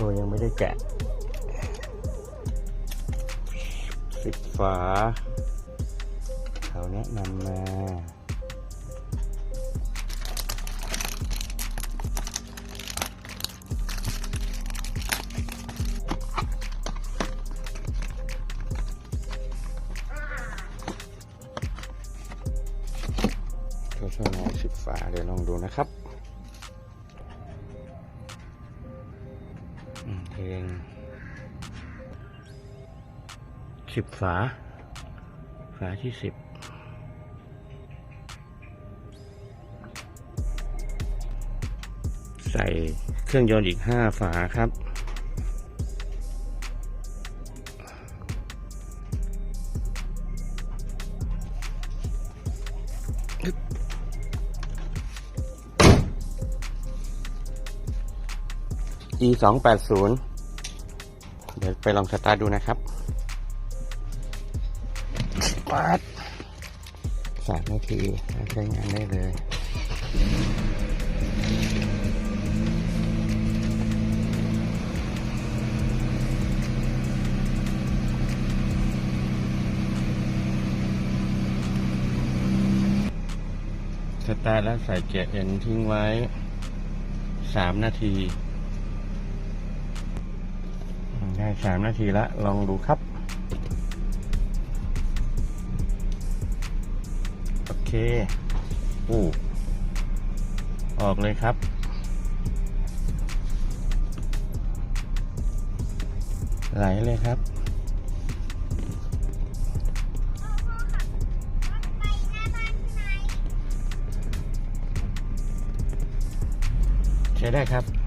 อ้ยังไม่ได้แกะสิบฝา เขาแนะนำมาตัวช่วยน้อยสิบฝาเดี๋ยวลองดูนะครับ สิบฝา ฝาที่สิบใส่เครื่องยนต์อีกห้าฝาครับ e สองแปดศูนย์เดี๋ยวไปลองสตาร์ดูนะครับ ปัดสามนาทีใช้งานได้เลยสตาร์ทแล้วใส่เกียร์เอ็นทิ้งไว้สามนาที ได้สามนาทีละ ลองดูครับ เคอู้ออกเลยครับ ไหลเลยครับ ใช้ได้ครับ